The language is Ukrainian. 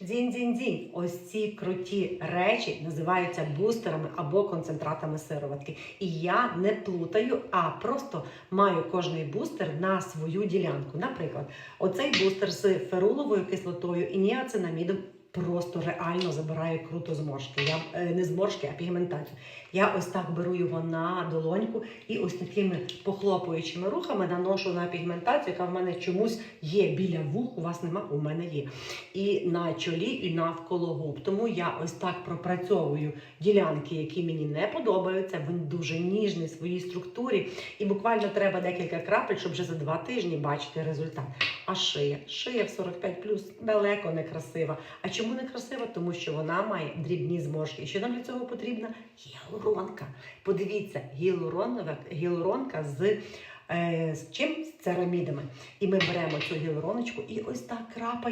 Дзінь-дзінь-дзінь. Ось ці круті речі називаються бустерами або концентратами сироватки. І я не плутаю, а просто маю кожний бустер на свою ділянку. Наприклад, оцей бустер з феруловою кислотою і ніацинамідом просто реально забирає круто зморшки. Я е, не зморшки, а пігментацію. Я ось так беру його на долоньку і ось такими похлопуючими рухами наношу на пігментацію, яка в мене чомусь є біля вух. У вас нема, у мене є. І на чолі, і навколо губ. Тому я ось так пропрацьовую ділянки, які мені не подобаються. Він дуже ніжний в своїй структурі. І буквально треба декілька крапель, щоб вже за два тижні бачити результат. А шия, шия в 45 далеко не красива. А чому не красива? Тому що вона має дрібні зморшки. Що нам для цього потрібна? Гіалуронка. Подивіться, гіалуронка з. е, З чим? З церамідами. І ми беремо цю гіалуроночку і ось так крапаємо.